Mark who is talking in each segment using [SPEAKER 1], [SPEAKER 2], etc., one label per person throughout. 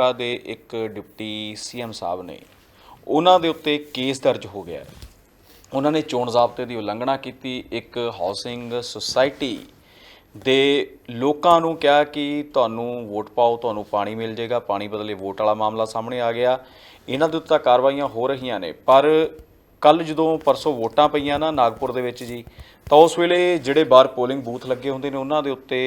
[SPEAKER 1] ਸਾਬਕਾ ਦੇ ਇੱਕ ਡਿਪਟੀ ਸੀਐਮ ਸਾਹਿਬ ਨੇ, ਉਹਨਾਂ ਦੇ ਉੱਤੇ ਕੇਸ ਦਰਜ ਹੋ ਗਿਆ ਉਹਨਾਂ ਨੇ ਚੋਣ ਜ਼ਾਬਤੇ ਦੀ ਉਲੰਘਣਾ ਕੀਤੀ। ਇੱਕ ਹਾਊਸਿੰਗ ਸੁਸਾਇਟੀ ਦੇ ਲੋਕਾਂ ਨੂੰ ਕਿਹਾ ਕਿ ਤੁਹਾਨੂੰ ਵੋਟ ਪਾਓ, ਤੁਹਾਨੂੰ ਪਾਣੀ ਮਿਲ ਜਾਏਗਾ, ਪਾਣੀ ਬਦਲੇ ਵੋਟ ਵਾਲਾ ਮਾਮਲਾ ਸਾਹਮਣੇ ਆ ਗਿਆ। ਇਹਨਾਂ ਦੇ ਉੱਤੇ ਤਾਂ ਕਾਰਵਾਈਆਂ ਹੋ ਰਹੀਆਂ ਨੇ, ਪਰ ਕੱਲ ਜਦੋਂ ਪਰਸੋਂ ਵੋਟਾਂ ਪਈਆਂ ਨਾ ਨਾਗਪੁਰ ਦੇ ਵਿੱਚ ਜੀ, ਤਾਂ ਉਸ ਵੇਲੇ ਜਿਹੜੇ ਬਾਹਰ ਪੋਲਿੰਗ ਬੂਥ ਲੱਗੇ ਹੁੰਦੇ ਨੇ, ਉਹਨਾਂ ਦੇ ਉੱਤੇ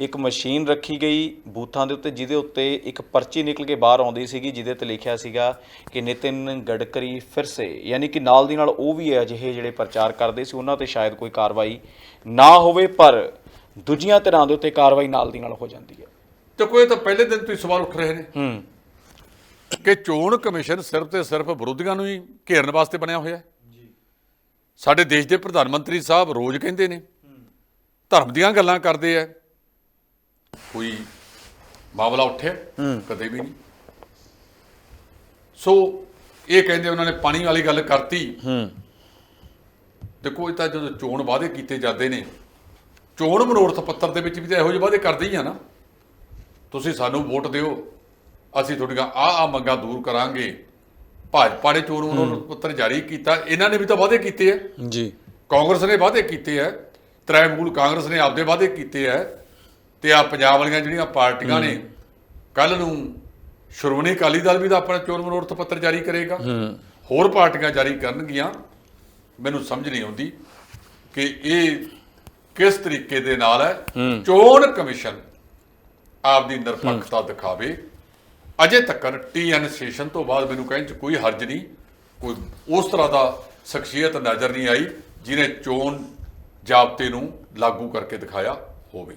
[SPEAKER 1] ਇੱਕ ਮਸ਼ੀਨ ਰੱਖੀ ਗਈ ਬੂਥਾਂ ਦੇ ਉੱਤੇ ਜਿਹਦੇ ਉੱਤੇ ਇੱਕ ਪਰਚੀ ਨਿਕਲ ਕੇ ਬਾਹਰ ਆਉਂਦੀ ਸੀਗੀ ਜਿਹਦੇ ਤੇ ਲਿਖਿਆ ਸੀਗਾ ਕਿ ਨਿਤਿਨ ਗਡਕਰੀ ਫਿਰ ਸੇ। ਯਾਨੀ ਕਿ ਨਾਲ ਦੀ ਨਾਲ ਉਹ ਵੀ ਅਜਿਹੇ ਜਿਹੜੇ ਪ੍ਰਚਾਰ ਕਰਦੇ ਸੀ ਉਹਨਾਂ ਤੇ ਸ਼ਾਇਦ ਕੋਈ ਕਾਰਵਾਈ ਨਾ ਹੋਵੇ ਪਰ ਦੂਜੀਆਂ ਧਿਰਾਂ ਦੇ ਉੱਤੇ ਕਾਰਵਾਈ ਨਾਲ ਦੀ ਨਾਲ ਹੋ ਜਾਂਦੀ ਹੈ।
[SPEAKER 2] ਤੇ ਕੋਈ ਤਾਂ ਪਹਿਲੇ ਦਿਨ ਤੋਂ ਹੀ ਸਵਾਲ ਉੱਠ ਰਹੇ ਨੇ।
[SPEAKER 1] ਹੂੰ।
[SPEAKER 2] ਕਿ ਚੋਣ ਕਮਿਸ਼ਨ ਸਿਰਫ ਤੇ ਸਿਰਫ ਵਿਰੋਧੀਆਂ ਨੂੰ ਹੀ ਘੇਰਨ ਵਾਸਤੇ ਬਣਿਆ ਹੋਇਆ ਹੈ? ਸਾਡੇ ਦੇਸ਼ ਦੇ ਪ੍ਰਧਾਨ ਮੰਤਰੀ ਸਾਹਿਬ ਰੋਜ਼ ਕਹਿੰਦੇ ਨੇ ਧਰਮ ਦੀਆਂ ਗੱਲਾਂ ਕਰਦੇ ਆ ਕੋਈ ਮਾਮਲਾ ਉੱਠਿਆ? ਕਦੇ ਵੀ ਨਹੀਂ। ਸੋ ਇਹ ਕਹਿੰਦੇ ਉਹਨਾਂ ਨੇ ਪਾਣੀ ਵਾਲੀ ਗੱਲ ਕਰਤੀ।
[SPEAKER 1] ਹੂੰ।
[SPEAKER 2] ਦੇਖੋ ਇਹ ਤਾਂ ਜਦੋਂ ਚੋਣ ਵਾਅਦੇ ਕੀਤੇ ਜਾਂਦੇ ਨੇ ਚੋਣ ਮਨੋਰਥ ਪੱਤਰ ਦੇ ਵਿੱਚ ਵੀ ਤਾਂ ਇਹੋ ਜਿਹੇ ਵਾਅਦੇ ਕਰਦੇ ਹੀ ਆ ਨਾ। ਤੁਸੀਂ ਸਾਨੂੰ ਵੋਟ ਦਿਓ ਅਸੀਂ ਤੁਹਾਡੀਆਂ ਆ ਆ ਮੰਗਾਂ ਦੂਰ ਕਰਾਂਗੇ। ਭਾਜਪਾ ਨੇ ਚੋਣ ਮਨੋਰਥ ਪੱਤਰ ਜਾਰੀ ਕੀਤਾ ਇਹਨਾਂ ਨੇ ਵੀ ਤਾਂ ਵਾਅਦੇ ਕੀਤੇ ਆ।
[SPEAKER 1] ਜੀ।
[SPEAKER 2] ਕਾਂਗਰਸ ਨੇ ਵਾਅਦੇ ਕੀਤੇ ਆ ਤ੍ਰਿਣਮੂਲ ਕਾਂਗਰਸ ਨੇ ਆਪਦੇ ਵਾਅਦੇ ਕੀਤੇ ਆ। ਤੇ ਆ ਪੰਜਾਬ ਵਾਲੀਆਂ ਜਿਹੜੀਆਂ ਪਾਰਟੀਆਂ ਨੇ ਕੱਲ ਨੂੰ ਸ਼੍ਰੋਮਣੀ ਅਕਾਲੀ ਦਲ ਵੀ ਤਾਂ ਆਪਣਾ ਚੋਣ ਮਨੋਰਥ ਪੱਤਰ ਜਾਰੀ ਕਰੇਗਾ। ਹੋਰ ਪਾਰਟੀਆਂ ਜਾਰੀ ਕਰਨਗੀਆਂ ਮੈਨੂੰ ਸਮਝ ਨਹੀਂ ਆਉਂਦੀ ਕਿ ਇਹ ਕਿਸ ਤਰੀਕੇ ਦੇ ਨਾਲ ਹੈ। ਚੋਣ ਕਮਿਸ਼ਨ ਆਪਦੀ ਨਿਰਪੱਖਤਾ ਦਿਖਾਵੇ। ਅਜੇ ਤੱਕ ਟੀਐਨ ਸੈਸ਼ਨ ਤੋਂ ਬਾਅਦ ਮੈਨੂੰ ਕਹਿਣ ਚ ਕੋਈ ਹਰਜ ਨਹੀਂ ਕੋਈ ਉਸ ਤਰ੍ਹਾਂ ਦਾ ਸ਼ਖਸੀਅਤ ਨਜ਼ਰ ਨਹੀਂ ਆਈ ਜਿਹਨੇ ਚੋਣ ਜਾਬਤੇ ਨੂੰ ਲਾਗੂ ਕਰਕੇ ਦਿਖਾਇਆ ਹੋਵੇ।